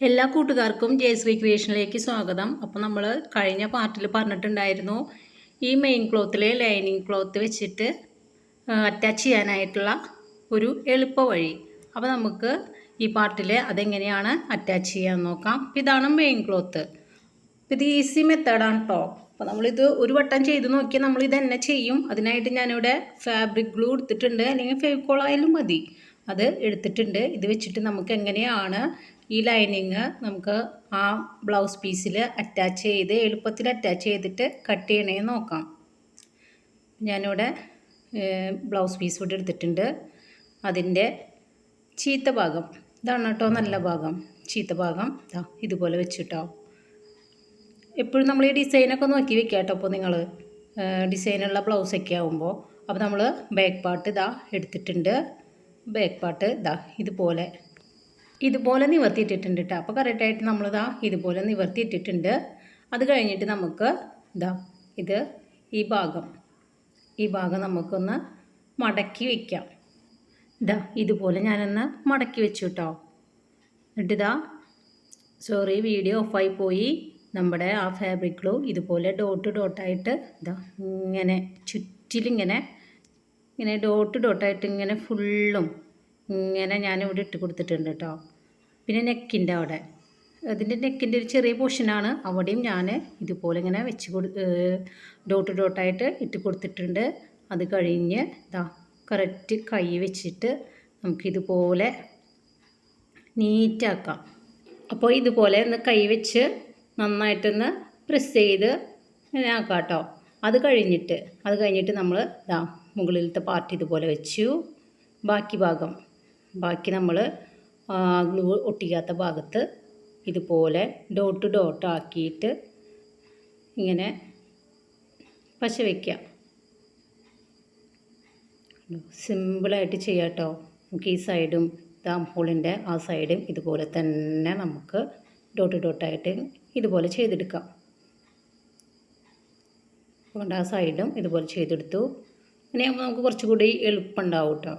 എല്ലാ കൂട്ടുകാർക്കും ജയശ്രീ ക്രിയേഷനിലേക്ക് സ്വാഗതം. അപ്പോൾ നമ്മൾ കഴിഞ്ഞ പാർട്ടിൽ പറഞ്ഞിട്ടുണ്ടായിരുന്നു ഈ മെയിൻ ക്ലോത്തിൽ ലൈനിങ് ക്ലോത്ത് വെച്ചിട്ട് അറ്റാച്ച് ചെയ്യാനായിട്ടുള്ള ഒരു എളുപ്പ വഴി. അപ്പോൾ നമുക്ക് ഈ പാർട്ടിൽ അതെങ്ങനെയാണ് അറ്റാച്ച് ചെയ്യാൻ നോക്കാം. ഇതാണ് മെയിൻ ക്ലോത്ത് ഇത് ഈസി മെത്തേഡാണ് കേട്ടോ അപ്പോൾ നമ്മളിത് ഒരു വട്ടം ചെയ്ത് നോക്കിയാൽ നമ്മൾ ഇത് തന്നെ ചെയ്യും. അതിനായിട്ട് ഞാനിവിടെ ഫാബ്രിക് ഗ്ലൂ എടുത്തിട്ടുണ്ട്. അല്ലെങ്കിൽ ഫെവിക്കോൾ ആയാലും മതി. അത് എടുത്തിട്ടുണ്ട്. ഇത് വെച്ചിട്ട് നമുക്ക് എങ്ങനെയാണ് ഈ ലൈനിങ് നമുക്ക് ആ ബ്ലൗസ് പീസിൽ അറ്റാച്ച് ചെയ്ത് എളുപ്പത്തിൽ അറ്റാച്ച് ചെയ്തിട്ട് കട്ട് ചെയ്യണേ നോക്കാം. ഞാനിവിടെ ബ്ലൗസ് പീസ് ഇവിടെ എടുത്തിട്ടുണ്ട്. അതിന്റെ ചീത്ത ഭാഗം. ഇതാണ് കേട്ടോ നല്ല ഭാഗം. ചീത്ത ഭാഗം. ഇതാ ഇതുപോലെ വെച്ചിട്ടോ. എപ്പോഴും നമ്മൾ ഈ ഡിസൈനൊക്കെ നോക്കി വെക്കുക കേട്ടോ അപ്പോൾ നിങ്ങൾ ഡിസൈനുള്ള ബ്ലൗസൊക്കെ ആകുമ്പോൾ അപ്പോൾ നമ്മൾ ബാക്ക് പാർട്ട് ഇതാ എടുത്തിട്ടുണ്ട്. ബാക്ക് പാർട്ട് ഇതാ ഇതുപോലെ ഇതുപോലെ നിവർത്തിയിട്ടിട്ടുണ്ട് കേട്ടോ അപ്പോൾ കറക്റ്റായിട്ട് നമ്മളിതാ ഇതുപോലെ നിവർത്തിയിട്ടിട്ടുണ്ട്. അത് കഴിഞ്ഞിട്ട് നമുക്ക് ഇതാ ഇത് ഈ ഭാഗം ഈ ഭാഗം നമുക്കൊന്ന് മടക്കി വയ്ക്കാം ഇതാ ഇതുപോലെ ഞാനൊന്ന് മടക്കി വെച്ചു കേട്ടോ എന്നിട്ടിതാ സോറി വീഡിയോ ഓഫായി പോയി. നമ്മുടെ ആ ഫാബ്രിക് ഗ്ലൂ ഇതുപോലെ ഡോട്ട് ഡോട്ടായിട്ട് ഇതാ ഇങ്ങനെ ചുറ്റിലിങ്ങനെ ഇങ്ങനെ ഡോട്ട് ഡോട്ടായിട്ട് ഇങ്ങനെ ഫുള്ളും ഇങ്ങനെ ഞാനിവിടെ ഇട്ട് കൊടുത്തിട്ടുണ്ട് കേട്ടോ പിന്നെ നെക്കിന്റെ അവിടെ. അതിന്റെ നെക്കിന്റെ ഒരു ചെറിയ പോർഷനാണ് അവിടെയും ഞാൻ ഇതുപോലെ ഇങ്ങനെ വെച്ച് കൊടു ഡോട്ട് ഡോട്ടായിട്ട് ഇട്ട് കൊടുത്തിട്ടുണ്ട്. അത് കഴിഞ്ഞ് ഇതാ കറക്റ്റ് കൈ വെച്ചിട്ട് നമുക്കിതുപോലെ നീറ്റാക്കാം അപ്പോൾ ഇതുപോലെ ഒന്ന് കൈ വെച്ച് നന്നായിട്ടൊന്ന് പ്രസ് ചെയ്ത് ഇങ്ങനെ ആക്കാം കേട്ടോ അത് കഴിഞ്ഞിട്ട് അത് കഴിഞ്ഞിട്ട് നമ്മൾ ഇതാ മുകളിലത്തെ പാർട്ട് ഇതുപോലെ വെച്ചു. ബാക്കി ഭാഗം. ബാക്കി നമ്മൾ ഗ്ലൂ ഒട്ടിക്കാത്ത ഭാഗത്ത് ഇതുപോലെ ഡോട്ട് ഡോട്ട് ആക്കിയിട്ട് ഇങ്ങനെ പശ വയ്ക്കാം സിമ്പിളായിട്ട് ചെയ്യാം കേട്ടോ നമുക്ക് ഈ സൈഡും ദാം ഹോളിന്റെ ആ സൈഡും ഇതുപോലെ തന്നെ നമുക്ക് ഡോട്ട് ഡോട്ടായിട്ട് ഇതുപോലെ ചെയ്തെടുക്കാം. അതുകൊണ്ട് ആ സൈഡും ഇതുപോലെ ചെയ്തെടുത്തു. അങ്ങനെയാകുമ്പോൾ നമുക്ക് കുറച്ചുകൂടി എളുപ്പമുണ്ടാവും കേട്ടോ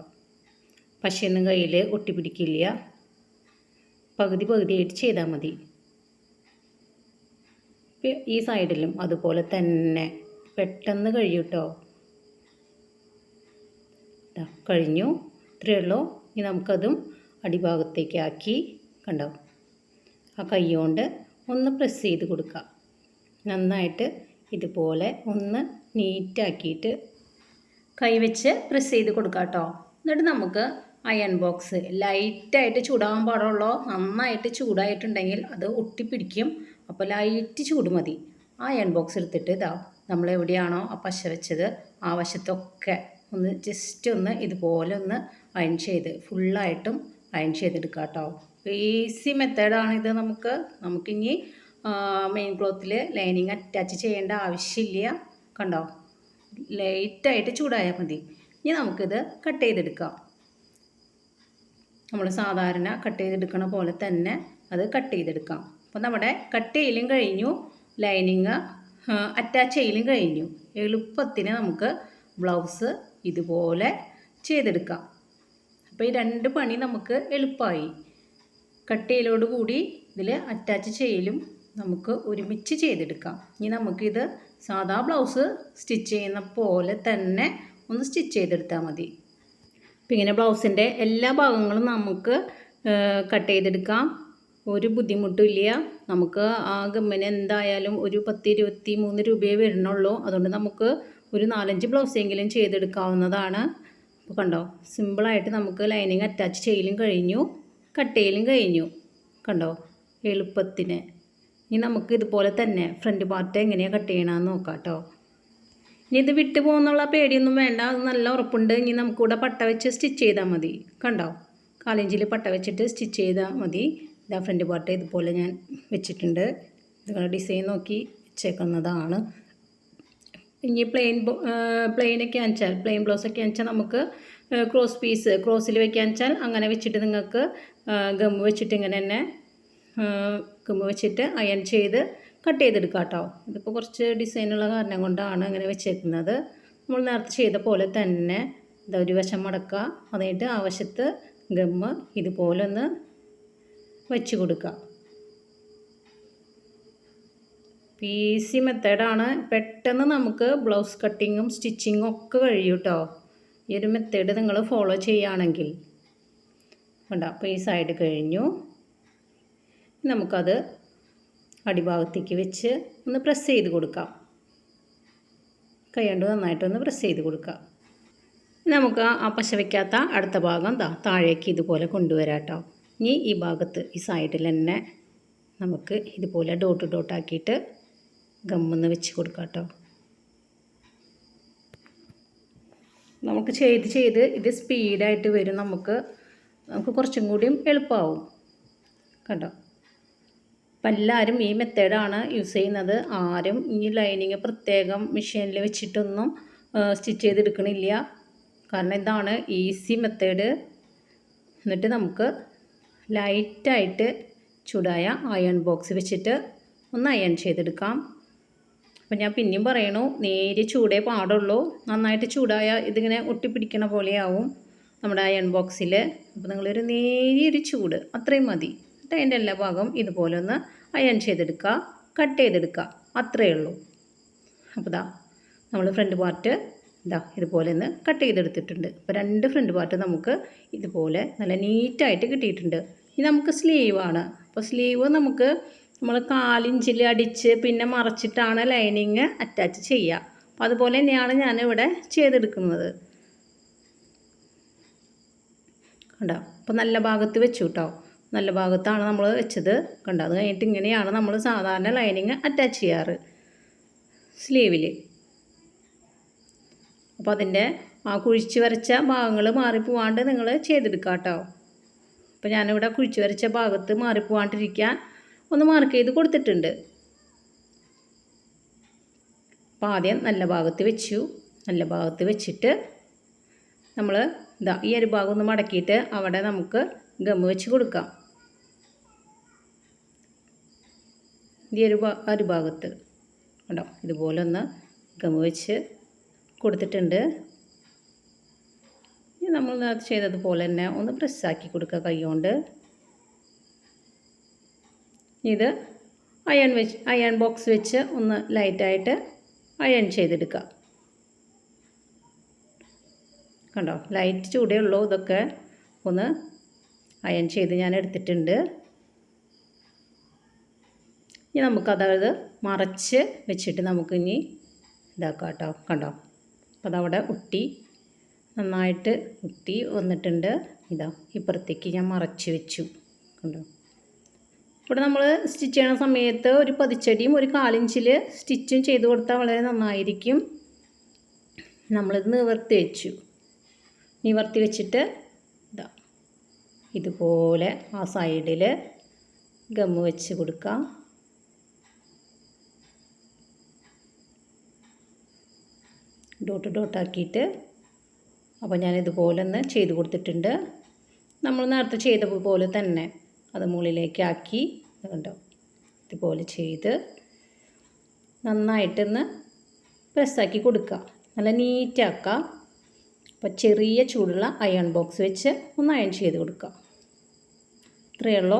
പശയൊന്നും കയ്യിൽ ഒട്ടിപ്പിടിക്കില്ല. പകുതി പകുതിയായിട്ട് ചെയ്താൽ മതി. ഈ സൈഡിലും അതുപോലെ തന്നെ. പെട്ടെന്ന് കഴിയും കേട്ടോ കഴിഞ്ഞു. ഇത്രയേ ഉള്ളൂ. ഇനി നമുക്കതും അടിഭാഗത്തേക്ക് ആക്കി കണ്ടോ. ആ കൈ കൊണ്ട് ഒന്ന് പ്രസ് ചെയ്ത് കൊടുക്കുക. നന്നായിട്ട് ഇതുപോലെ ഒന്ന് നീറ്റാക്കിയിട്ട് കൈവച്ച് പ്രസ് ചെയ്ത് കൊടുക്കാം കേട്ടോ എന്നിട്ട് നമുക്ക് അയൺ ബോക്സ് ലൈറ്റായിട്ട് ചൂടാവാൻ പാടുള്ളൂ? നന്നായിട്ട് ചൂടായിട്ടുണ്ടെങ്കിൽ അത് ഒട്ടിപ്പിടിക്കും. അപ്പോൾ ലൈറ്റ് ചൂട് മതി. ആ അയൺ ബോക്സ് എടുത്തിട്ട് ഇതാ നമ്മൾ എവിടെയാണോ ആ പശ വെച്ചത് ആ വശത്തൊക്കെ ഒന്ന് ജസ്റ്റ് ഒന്ന് ഇതുപോലെ ഒന്ന് അയൺ ചെയ്ത് ഫുള്ളായിട്ടും അയൺ ചെയ്തെടുക്കുക കേട്ടോ ഈസി മെത്തേഡാണിത് നമുക്ക്. നമുക്കിനി മെയിൻ ക്ലോത്തിൽ ലൈനിങ് അറ്റാച്ച് ചെയ്യേണ്ട ആവശ്യമില്ല. കണ്ടോ? ലൈറ്റായിട്ട് ചൂടായാൽ മതി. ഇനി നമുക്കിത് കട്ട് ചെയ്തെടുക്കാം. നമ്മൾ സാധാരണ കട്ട് ചെയ്തെടുക്കണ പോലെ തന്നെ അത് കട്ട് ചെയ്തെടുക്കാം. അപ്പോൾ നമ്മുടെ കട്ട് ചെയ്യലും കഴിഞ്ഞു ലൈനിങ് അറ്റാച്ച് ചെയ്യലും കഴിഞ്ഞു. എളുപ്പത്തിന് നമുക്ക് ബ്ലൗസ് ഇതുപോലെ ചെയ്തെടുക്കാം. അപ്പോൾ ഈ രണ്ട് പണി നമുക്ക് എളുപ്പമായി കട്ട് ചെയ്യലോട് കൂടി ഇതിൽ അറ്റാച്ച് ചെയ്യലും നമുക്ക് ഒരുമിച്ച് ചെയ്തെടുക്കാം. ഇനി നമുക്കിത് സാധാ ബ്ലൗസ് സ്റ്റിച്ച് ചെയ്യുന്ന പോലെ തന്നെ ഒന്ന് സ്റ്റിച്ച് ചെയ്തെടുത്താൽ മതി. അപ്പം ഇങ്ങനെ ബ്ലൗസിന്റെ എല്ലാ ഭാഗങ്ങളും നമുക്ക് കട്ട് ചെയ്തെടുക്കാം. ഒരു ബുദ്ധിമുട്ടുമില്ല നമുക്ക് ആ ഗമ്മിന് എന്തായാലും ഒരു പത്ത് ഇരുപത്തി മൂന്ന് രൂപയെ വരുന്നുള്ളൂ. അതുകൊണ്ട് നമുക്ക് ഒരു നാലഞ്ച് ബ്ലൗസെങ്കിലും ചെയ്തെടുക്കാവുന്നതാണ്. അപ്പോൾ കണ്ടോ? സിമ്പിളായിട്ട് നമുക്ക് ലൈനിങ് അറ്റാച്ച് ചെയ്യലും കഴിഞ്ഞു. കട്ട് ചെയ്യലും കഴിഞ്ഞു. കണ്ടോ? എളുപ്പത്തിന്. ഇനി നമുക്ക് ഇതുപോലെ തന്നെ ഫ്രണ്ട് പാർട്ട് എങ്ങനെയാണ് കട്ട് ചെയ്യണമെന്ന് നോക്കാം കേട്ടോ ഇനി ഇത് വിട്ടു പോകുന്നുള്ള പേടിയൊന്നും വേണ്ട. അത് നല്ല ഉറപ്പുണ്ട്. ഇനി നമുക്കിവിടെ പട്ട വെച്ച് സ്റ്റിച്ച് ചെയ്താൽ മതി. കണ്ടോ? കാലിഞ്ചിൽ പട്ട വെച്ചിട്ട് സ്റ്റിച്ച് ചെയ്താൽ മതി. ഇതാ ഫ്രണ്ട് പാർട്ട് ഇതുപോലെ ഞാൻ വെച്ചിട്ടുണ്ട്. നിങ്ങളുടെ ഡിസൈൻ നോക്കി വെച്ചേക്കുന്നതാണ്. ഇനി പ്ലെയിൻ പ്ലെയിനൊക്കെ അയച്ചാൽ പ്ലെയിൻ ബ്ലൗസൊക്കെ അയച്ചാൽ നമുക്ക് ക്രോസ് പീസ് ക്രോസിൽ വെക്കാൻ വെച്ചാൽ അങ്ങനെ വെച്ചിട്ട് നിങ്ങൾക്ക് ഗമ്മ് വെച്ചിട്ട് ഇങ്ങനെ തന്നെ ഗമ്മ് വെച്ചിട്ട് അയൺ ചെയ്ത് കട്ട് ചെയ്തെടുക്കാം കേട്ടോ. ഇതിപ്പോൾ കുറച്ച് ഡിസൈനുള്ള കാരണം കൊണ്ടാണ് അങ്ങനെ വെച്ചേക്കുന്നത്. നമ്മൾ നേരത്തെ ചെയ്ത പോലെ തന്നെ ഇതാ ഒരു വശം മടക്കുക. എന്നിട്ട് ആ വശത്ത് ഗമ്മ് ഇതുപോലെ ഒന്ന് വെച്ച് കൊടുക്കുക. ഈസി മെത്തേഡാണ് പെട്ടെന്ന് നമുക്ക് ബ്ലൗസ് കട്ടിങ്ങും സ്റ്റിച്ചിങ്ങും ഒക്കെ കഴിയും കേട്ടോ. ഈ ഒരു മെത്തേഡ് നിങ്ങൾ ഫോളോ ചെയ്യുകയാണെങ്കിൽ. കണ്ടോ? അപ്പോൾ ഈ സൈഡ് കഴിഞ്ഞു. നമുക്കത് അടിഭാഗത്തേക്ക് വെച്ച് ഒന്ന് പ്രസ് ചെയ്ത് കൊടുക്കാം. കൈകൊണ്ട് നന്നായിട്ടൊന്ന് പ്രസ് ചെയ്ത് കൊടുക്കാം നമുക്ക് ആ പശ വയ്ക്കാത്ത അടുത്ത ഭാഗം ദാ താഴേക്ക് ഇതുപോലെ കൊണ്ടുവരാം കേട്ടോ ഇനി ഈ ഭാഗത്ത് ഈ സൈഡിൽ തന്നെ നമുക്ക് ഇതുപോലെ ഡോട്ട് ഡോട്ടാക്കിയിട്ട് ഗമ്മെന്ന് വെച്ച് കൊടുക്കാം കേട്ടോ നമുക്ക് ചെയ്ത് ചെയ്ത് ഇത് സ്പീഡായിട്ട് വരും. നമുക്ക് നമുക്ക് കുറച്ചും കൂടിയും എളുപ്പമാവും കണ്ടോ? അപ്പം എല്ലാവരും ഈ മെത്തേഡാണ് യൂസ് ചെയ്യുന്നത്. ആരും ഈ ലൈനിങ് പ്രത്യേകം മെഷീനിൽ വെച്ചിട്ടൊന്നും സ്റ്റിച്ച് ചെയ്തെടുക്കണില്ല. കാരണം ഇതാണ് ഈസി മെത്തേഡ്. എന്നിട്ട് നമുക്ക് ലൈറ്റായിട്ട് ചൂടായ അയൺ ബോക്സ് വെച്ചിട്ട് ഒന്ന് അയൺ ചെയ്തെടുക്കാം. അപ്പം ഞാൻ പിന്നെയും പറയണു നേരി ചൂടേ പാടുള്ളൂ. നന്നായിട്ട് ചൂടായ ഇതിങ്ങനെ ഒട്ടിപ്പിടിക്കണ പോലെയാവും നമ്മുടെ അയൺ ബോക്സിൽ അപ്പോൾ നിങ്ങളൊരു നേരിയൊരു ചൂട് അത്രയും മതി. എന്നിട്ട് അതിന്റെ എല്ലാ ഭാഗവും ഇതുപോലെ ഒന്ന് അയൺ ചെയ്തെടുക്കുക കട്ട് ചെയ്തെടുക്കുക. അത്രയേ ഉള്ളൂ. അപ്പോൾ ഇതാ നമ്മൾ ഫ്രണ്ട് പാർട്ട് ഇതാ ഇതുപോലെ ഒന്ന് കട്ട് ചെയ്തെടുത്തിട്ടുണ്ട്. അപ്പോൾ രണ്ട് ഫ്രണ്ട് പാർട്ട് നമുക്ക് ഇതുപോലെ നല്ല നീറ്റായിട്ട് കിട്ടിയിട്ടുണ്ട്. ഇനി നമുക്ക് സ്ലീവാണ് അപ്പോൾ സ്ലീവ് നമുക്ക് നമ്മൾ കാലിഞ്ചിൽ അടിച്ച് പിന്നെ മറച്ചിട്ടാണ് ലൈനിങ് അറ്റാച്ച് ചെയ്യുക. അപ്പോൾ അതുപോലെ തന്നെയാണ് ഞാനിവിടെ ചെയ്തെടുക്കുന്നത്. കണ്ടോ? അപ്പോൾ നല്ല ഭാഗത്ത് വെച്ചു കേട്ടോ. നല്ല ഭാഗത്താണ് നമ്മൾ വെച്ചത്. കണ്ടോ? അത് കഴിഞ്ഞിട്ട് ഇങ്ങനെയാണ് നമ്മൾ സാധാരണ ലൈനിങ് അറ്റാച്ച് ചെയ്യാറ്. സ്ലീവിൽ അപ്പോൾ അതിന്റെ ആ കുഴിച്ച് വരച്ച ഭാഗങ്ങൾ മാറിപ്പോവാണ്ട് നിങ്ങൾ ചെയ്തെടുക്കുക കേട്ടോ അപ്പോൾ ഞാനിവിടെ കുഴിച്ച് വരച്ച ഭാഗത്ത് മാറിപ്പോവാണ്ടിരിക്കാൻ ഒന്ന് മാർക്ക് ചെയ്ത് കൊടുത്തിട്ടുണ്ട്. അപ്പോൾ ആദ്യം നല്ല ഭാഗത്ത് വെച്ചു. നല്ല ഭാഗത്ത് വെച്ചിട്ട് നമ്മൾ ഇതാ ഈ ഒരു ഭാഗം ഒന്ന് മടക്കിയിട്ട് അവിടെ നമുക്ക് ഗമ്മ് വെച്ച് കൊടുക്കാം. ഈ ഒരു ഒരു ഭാഗത്ത്. കണ്ടോ? ഇതുപോലെ ഒന്ന് ഗമ വെച്ച് കൊടുത്തിട്ടുണ്ട്. ഇനി നമ്മൾ ചെയ്തതുപോലെ തന്നെ ഒന്ന് പ്രസ്സാക്കി കൊടുക്കുക കൈകൊണ്ട്. ഇത് അയൺ വെച്ച് അയൺ ബോക്സ് വെച്ച് ഒന്ന് ലൈറ്റായിട്ട് അയൺ ചെയ്തെടുക്കുക. കണ്ടോ? ലൈറ്റ് ചൂടേ ഉള്ളൂ. ഇതൊക്കെ ഒന്ന് അയൺ ചെയ്ത് ഞാൻ എടുത്തിട്ടുണ്ട്. ഇനി നമുക്കതത് മറച്ച് വെച്ചിട്ട് നമുക്കിനി ഇതാക്കാം കേട്ടോ. കണ്ടോ? അപ്പോൾ അതവിടെ ഉട്ടി നന്നായിട്ട് ഉട്ടി വന്നിട്ടുണ്ട്. ഇതാ ഇപ്പുറത്തേക്ക് ഞാൻ മറച്ച് വെച്ചു. കണ്ടോ? ഇവിടെ നമ്മൾ സ്റ്റിച്ച് ചെയ്യണ സമയത്ത് ഒരു പതിച്ചടിയും ഒരു കാലിഞ്ചിൽ സ്റ്റിച്ചും ചെയ്ത് കൊടുത്താൽ വളരെ നന്നായിരിക്കും. നമ്മളിത് നിവർത്തി വെച്ചു. നിവർത്തി വെച്ചിട്ട് ഇതാ ഇതുപോലെ ആ സൈഡിൽ ഗമ്മ് വെച്ച് കൊടുക്കാം. ഡോട്ട് ഡോട്ട് ആക്കിയിട്ട് അപ്പോൾ ഞാൻ ഇതുപോലെ ഒന്ന് ചെയ്ത് കൊടുത്തിട്ടുണ്ട്. നമ്മൾ നേരത്തെ ചെയ്ത പോലെ തന്നെ അത് മുകളിലേക്കാക്കി കണ്ടോ? ഇതുപോലെ ചെയ്ത് നന്നായിട്ടൊന്ന് പ്രസ്സാക്കി കൊടുക്കുക. നല്ല നീറ്റാക്കുക അപ്പോൾ ചെറിയ ചൂടുള്ള അയൺ ബോക്സ് വെച്ച് ഒന്ന് അയൺ ചെയ്ത് കൊടുക്കുക. ഇത്രയേ ഉള്ളൂ.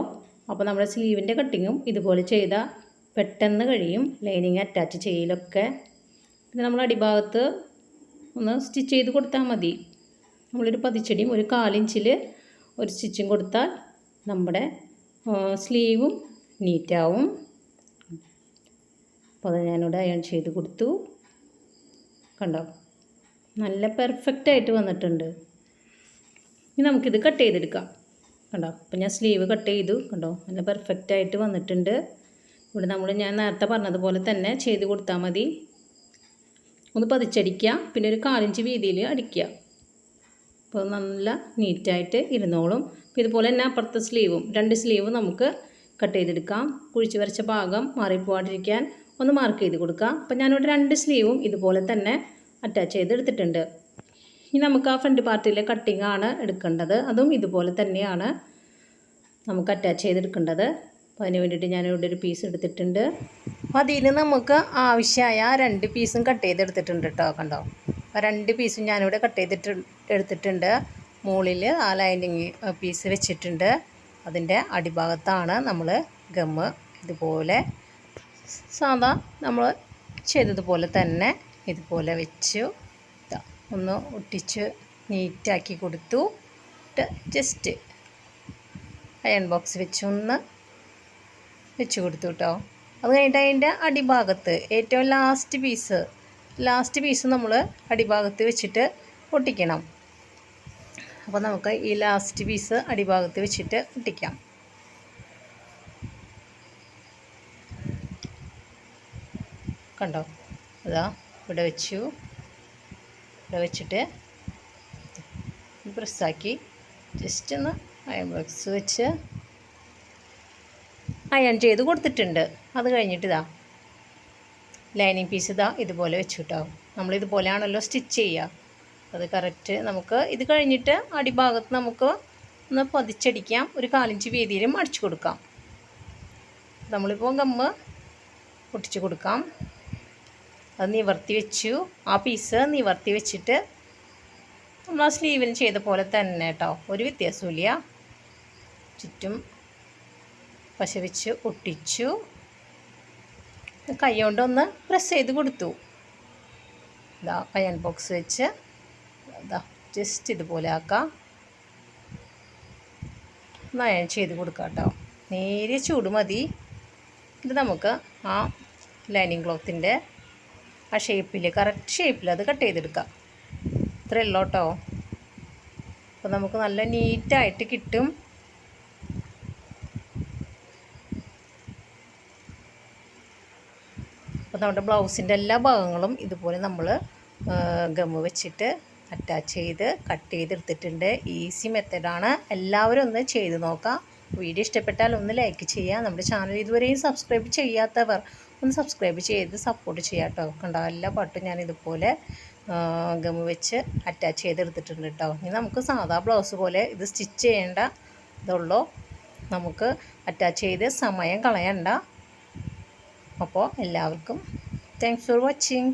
അപ്പോൾ നമ്മുടെ സ്ലീവിന്റെ കട്ടിങ്ങും ഇതുപോലെ ചെയ്താൽ പെട്ടെന്ന് കഴിയും. ലൈനിങ് അറ്റാച്ച് ചെയ്യലൊക്കെ. പിന്നെ നമ്മൾ അടിഭാഗത്ത് ഒന്ന് സ്റ്റിച്ച് ചെയ്ത് കൊടുത്താൽ മതി. നമ്മളൊരു പതിച്ചടിയും ഒരു കാലിഞ്ചിൽ ഒരു സ്റ്റിച്ചും കൊടുത്താൽ നമ്മുടെ സ്ലീവും നീറ്റാവും അപ്പോൾ അത് ഞാനിവിടെ അയൺ ചെയ്ത് കൊടുത്തു. കണ്ടോ? നല്ല പെർഫെക്റ്റ് ആയിട്ട് വന്നിട്ടുണ്ട്. ഇനി നമുക്കിത് കട്ട് ചെയ്തെടുക്കാം. കണ്ടോ? അപ്പോൾ ഞാൻ സ്ലീവ് കട്ട് ചെയ്തു. കണ്ടോ? നല്ല പെർഫെക്റ്റ് ആയിട്ട് വന്നിട്ടുണ്ട്. ഇവിടെ നമ്മൾ ഞാൻ നേരത്തെ പറഞ്ഞതുപോലെ തന്നെ ചെയ്ത് കൊടുത്താൽ മതി. ഒന്ന് പതിച്ചടിക്കുക പിന്നെ ഒരു കാലിഞ്ച് വീതിയിൽ അടിക്കുക. അപ്പോൾ നല്ല നീറ്റായിട്ട് ഇരുന്നോളും. ഇതുപോലെ തന്നെ അപ്പുറത്തെ സ്ലീവും രണ്ട് സ്ലീവും നമുക്ക് കട്ട് ചെയ്തെടുക്കാം. കുഴിച്ച് വരച്ച ഭാഗം മാറിപ്പോവാണ്ടിരിക്കാൻ ഒന്ന് മാർക്ക് ചെയ്ത് കൊടുക്കാം. അപ്പോൾ ഞാനിവിടെ രണ്ട് സ്ലീവും ഇതുപോലെ തന്നെ അറ്റാച്ച് ചെയ്തെടുത്തിട്ടുണ്ട് ഇനി നമുക്ക് ആ ഫ്രണ്ട് പാർട്ടിയിലെ കട്ടിംഗ് ആണ് എടുക്കേണ്ടത്. അതും ഇതുപോലെ തന്നെയാണ് നമുക്ക് അറ്റാച്ച് ചെയ്തെടുക്കേണ്ടത്. അപ്പോൾ അതിന് വേണ്ടിയിട്ട് ഞാനിവിടെ ഒരു പീസ് എടുത്തിട്ടുണ്ട്. അപ്പോൾ അതിൽ നമുക്ക് ആവശ്യമായ രണ്ട് പീസും കട്ട് ചെയ്തെടുത്തിട്ടുണ്ട് കേട്ടോ കണ്ടോ? അപ്പോൾ രണ്ട് പീസും ഞാനിവിടെ കട്ട് ചെയ്തിട്ട് എടുത്തിട്ടുണ്ട്. മുകളിൽ ആ ലൈനിങ് പീസ് വെച്ചിട്ടുണ്ട്. അതിന്റെ അടിഭാഗത്താണ് നമ്മൾ ഗമ്മ് ഇതുപോലെ സാധാ നമ്മൾ ചെയ്തതുപോലെ തന്നെ ഇതുപോലെ വെച്ചു. ഒന്ന് ഒട്ടിച്ച് നീറ്റാക്കി കൊടുത്തു. ജസ്റ്റ് അയൺ ബോക്സ് വെച്ചൊന്ന് വെച്ച് കൊടുത്തു കേട്ടോ അത് കഴിഞ്ഞിട്ട് അതിന്റെ അടിഭാഗത്ത് ഏറ്റവും ലാസ്റ്റ് പീസ് ലാസ്റ്റ് പീസ് നമ്മൾ അടിഭാഗത്ത് വെച്ചിട്ട് ഒട്ടിക്കണം. അപ്പോൾ നമുക്ക് ഈ ലാസ്റ്റ് പീസ് അടിഭാഗത്ത് വെച്ചിട്ട് ഒട്ടിക്കാം. കണ്ടോ? അതാ ഇവിടെ വെച്ചു. ഇവിടെ വെച്ചിട്ട് പ്രസ്സാക്കി ജസ്റ്റ് ഒന്ന് അയൺ ബോക്സ് വെച്ച് അയൺ ചെയ്ത് കൊടുത്തിട്ടുണ്ട്. അത് കഴിഞ്ഞിട്ട് ഇതാ ലൈനിങ് പീസ് ഇതാ ഇതുപോലെ വെച്ചു കേട്ടോ നമ്മളിതുപോലെയാണല്ലോ സ്റ്റിച്ച് ചെയ്യുക. അത് കറക്റ്റ് നമുക്ക് ഇത് കഴിഞ്ഞിട്ട് അടിഭാഗത്ത് നമുക്ക് ഒന്ന് പതിച്ചടിക്കാം. ഒരു കാലിഞ്ച് വീതിയിലും അടിച്ചു കൊടുക്കാം. നമ്മളിപ്പോൾ ഗമ്മ് പൊട്ടിച്ച് കൊടുക്കാം. അത് നിവർത്തി വെച്ചു. ആ പീസ് നിവർത്തി വെച്ചിട്ട് നമ്മൾ ആ സ്ലീവിൽ ചെയ്ത പോലെ തന്നെ കേട്ടോ ഒരു വ്യത്യാസമില്ല ചുറ്റും പശ വെച്ച് ഒട്ടിച്ചു. കൈ കൊണ്ടൊന്ന് പ്രസ് ചെയ്ത് കൊടുത്തു. ഇതാ അയൺ ബോക്സ് വെച്ച് ഇതാ ജസ്റ്റ് ഇതുപോലെ ആക്കാം. അയൺ ചെയ്ത് കൊടുക്കാം കേട്ടോ നേരിയ ചൂട് മതി. ഇത് നമുക്ക് ആ ലൈനിങ് ക്ലോത്തിന്റെ ആ ഷേപ്പിൽ കറക്റ്റ് ഷേപ്പിൽ അത് കട്ട് ചെയ്തെടുക്കാം. ഇത്രയേ ഉള്ളൂ കേട്ടോ അപ്പോൾ നമുക്ക് നല്ല നീറ്റായിട്ട് കിട്ടും. അപ്പോൾ നമ്മുടെ ബ്ലൗസിന്റെ എല്ലാ ഭാഗങ്ങളും ഇതുപോലെ നമ്മൾ ഗമ്മ് വെച്ചിട്ട് അറ്റാച്ച് ചെയ്ത് കട്ട് ചെയ്തെടുത്തിട്ടുണ്ട്. ഈസി മെത്തഡാണ് എല്ലാവരും ഒന്ന് ചെയ്ത് നോക്കാം. വീഡിയോ ഇഷ്ടപ്പെട്ടാൽ ഒന്ന് ലൈക്ക് ചെയ്യുക. നമ്മുടെ ചാനൽ ഇതുവരെയും സബ്സ്ക്രൈബ് ചെയ്യാത്തവർ ഒന്ന് സബ്സ്ക്രൈബ് ചെയ്ത് സപ്പോർട്ട് ചെയ്യുക കേട്ടോ. കണ്ടോ? എല്ലാ പാട്ടും ഞാൻ ഇതുപോലെ ഗമ്മ് വെച്ച് അറ്റാച്ച് ചെയ്തെടുത്തിട്ടുണ്ട് കേട്ടോ. ഇനി നമുക്ക് സാധാ ബ്ലൗസ് പോലെ ഇത് സ്റ്റിച്ച് ചെയ്യേണ്ട ഇതുള്ളൂ. നമുക്ക് അറ്റാച്ച് ചെയ്ത് സമയം കളയണ്ട. അപ്പോൾ എല്ലാവർക്കും താങ്ക്സ് ഫോർ വാച്ചിങ്